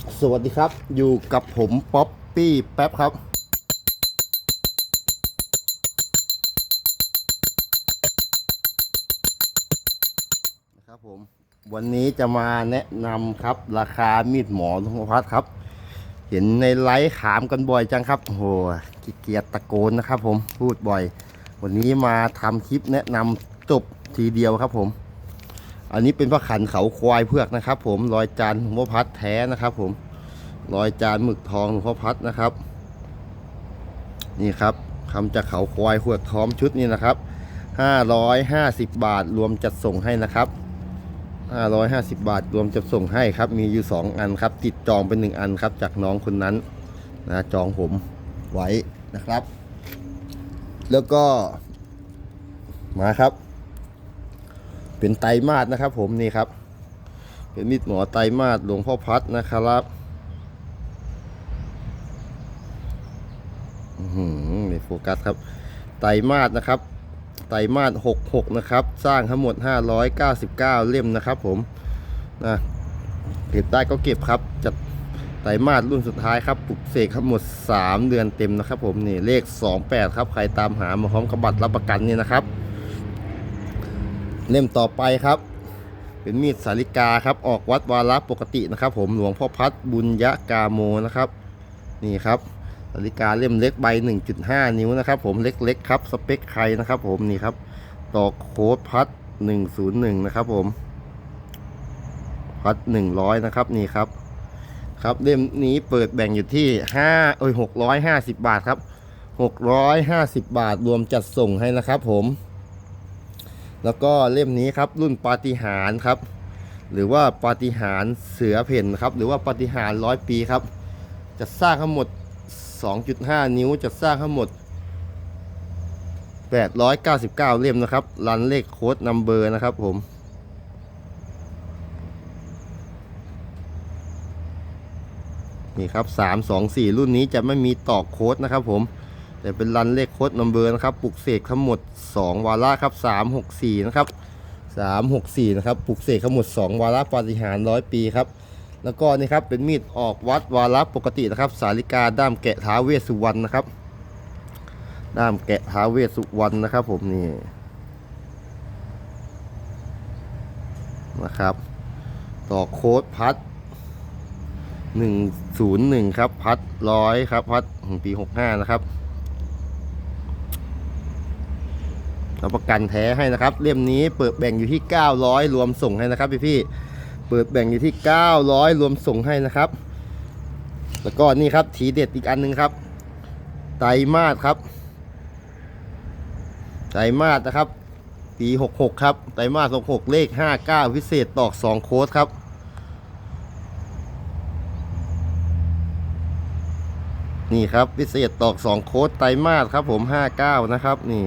สวัสดีครับอยู่กับผมป๊อปปี้แป๊บครับ นะครับผมวันนี้จะมาแนะนำครับ ราคามีดหมอลุงพัฒน์ครับ เห็นในไลฟ์ขามกันบ่อยจังครับโหขี้เกียจตะโกนนะครับผมพูดบ่อย วันนี้มาทำคลิปแนะนำจบทีเดียวครับผม อันนี้เป็นพระขันเขาควายเพือกนะครับ ผมรอยจานหลวงพ่อพัดแท้นะครับ ผมรอยจานหมึกทองหลวงพ่อพัดนะครับ นี่ครับทำจากเขาควายเพือกทอมชุดนี้นะครับ550บาทรวมจัดส่งให้นะครับ550บาทรวมจัดส่งให้ครับ มีอยู่2อันครับ ติดจองเป็น1อันครับ จากน้องคนนั้นนะจองผมไว้นะครับ แล้วก็มาครับ เป็นไตมาสนะครับ ผมนี่ครับ เป็นมีดหมอไตมาสหลวงพ่อพัดนะครับนี่โฟกัสครับ ไตมาสนะครับ ไตมาส66 นะครับ สร้างทั้งหมด 599 เล่มนะครับ ผมนะเก็บได้ก็เก็บครับจัดไตรมาสรุ่นสุดท้ายครับปลุกเสกทั้งหมด 3 เดือนเต็มนะครับผมนี่เลข 28 ครับ ใครตามหามาพร้อมกับบัตรรับประกันนี่นะครับ เล่มต่อไปครับ เป็นมีดสาริกาครับ ออกวัดวาระปกตินะครับ ผมหลวงพ่อพัดบุญยะกาโมนะครับ นี่ครับสาริกาเล่มเล็กใบ 1.5 นิ้วนะครับ ผมเล็กๆครับสเปคใครนะครับ ผมนี่ครับต่อโค้ดพัด 101 นะครับ ผม พัด 100 นะครับนี่ครับ ครับเล่มนี้เปิดแบ่งอยู่ที่5เอ้ย650 บาทครับ650 บาทรวมจัดส่งให้นะครับ ผม แล้วก็เล่มนี้ครับรุ่นปาฏิหารครับ หรือว่าปาฏิหารเสือเพ่นครับ หรือว่าปาฏิหารร้อยปีครับ จะสร้างทั้งหมด 2.5 นิ้วจะสร้างทั้งหมด 899 เล่มนะครับ รันเลขโค้ดนัมเบอร์นะครับผมนี่ครับ324 รุ่นนี้จะไม่มีตอกโค้ดนะครับผม แต่เป็นรันเลขโค้ดนัมเบอร์นะครับปลุกเสกทั้งหมด 2 วาระครับ 364 นะครับ 364 นะครับปลุกเสกทั้งหมด 2 วาระปาฏิหาริย์ร้อยปีครับแล้วก็นี่ครับเป็นมีดออกวัดวาระปกตินะครับ สาริกาด้ามแกะท้าเวสุวรรณนะครับ ด้ามแกะท้าเวสุวรรณนะครับ ผมนี่นะครับ ต่อโค้ดพัด101 ครับ พัดร้อยครับ พัดของปี 65 นะครับ รับประกันแท้ให้นะครับ เล่มนี้เปิดแบ่งอยู่ที่ 900 รวมส่งให้นะครับพี่พี่เปิดแบ่งอยู่ที่ 900 รวมส่งให้นะครับ แล้วก็นี่ครับทีเด็ดอีกอันหนึงครับ ไตรมาสครับ ไตรมาสนะครับ ปี 66 ครับ ไตรมาส66 เลข 59 พิเศษตอก 2 โค้ดครับนี่ครับพิเศษตอก 2 โค้ดไตรมาสครับผม 59 นะครับ นี่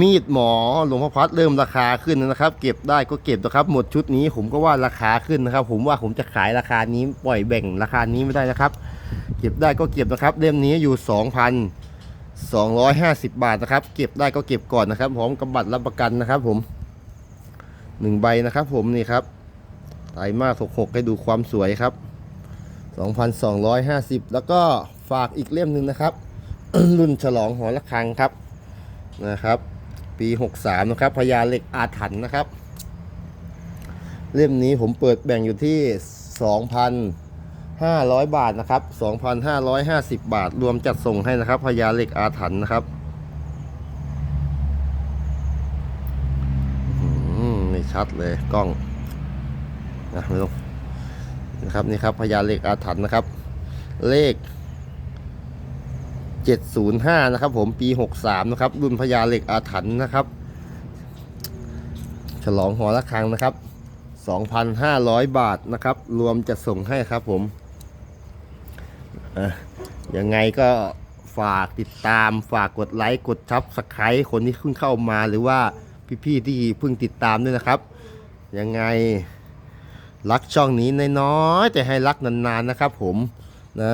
มีดหมอหลวงพ่อพัดเริ่มราคาขึ้นนะครับ เก็บได้ก็เก็บนะครับ หมดชุดนี้ผมก็ว่าราคาขึ้นนะครับ ผมว่าผมจะขายราคานี้ปล่อยแบ่งราคานี้ไม่ได้นะครับ เก็บได้ก็เก็บนะครับเล่มนี้อยู่ 2,250 บาทนะครับ เก็บได้ก็เก็บก่อนนะครับพร้อมกับบัตรรับประกันนะครับ ผมหนึ่งใบนะครับ ผมนี่ครับไตรมาส66ให้ดูความสวยครับ 2,250 แล้วก็ฝากอีกเล่มหนึ่งนะครับ รุ่นฉลองหอระฆังครับนะครับ ปี 63 นะครับพญาเหล็กอาถรรพ์นะครับ เล่มนี้ผมเปิดแบ่งอยู่ที่ 2,500 บาทนะครับ 2,550 บาท รวมจัดส่งให้นะครับพญาเหล็กอาถรรพ์นะครับไม่ชัดเลยกล้องนะไม่ต้องนะครับนี่ครับพญาเหลขอาถรรพ์นะครับ เลข 705 นะครับผมปี 63 นะครับ รุ่นพญาเหล็กอาถรรพ์นะครับ ฉลองหอระฆังนะครับ 2,500 บาทนะครับ รวมจะส่งให้ครับผมยังไงก็ฝากติดตามฝากกดไลค์กดชับสไครต์คนที่เพิ่งเข้ามาหรือว่าพี่ๆที่เพิ่งติดตามด้วยนะครับ ยังไงรักช่องนี้น้อยๆแต่ให้รักนานๆนะครับผมนะ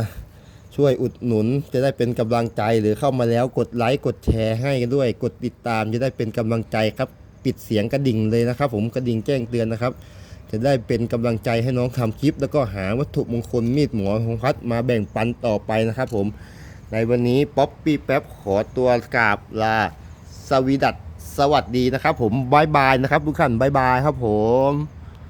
ช่วยอุดหนุนจะได้เป็นกำลังใจหรือเข้ามาแล้วกดไลค์กดแชร์ให้กันด้วย กดติดตามจะได้เป็นกำลังใจครับ ปิดเสียงกระดิ่งเลยนะครับ ผมกระดิ่งแจ้งเตือนนะครับ จะได้เป็นกำลังใจให้น้องทำคลิป แล้วก็หาวัตถุมงคลมีดหมอของพัดมาแบ่งปันต่อไปนะครับ ผม ในวันนี้ป๊อปปี้แป๊บขอตัวกราบลาสวีดัตสวัสดีนะครับ ผมบายบายนะครับทุกท่านบายบายครับผม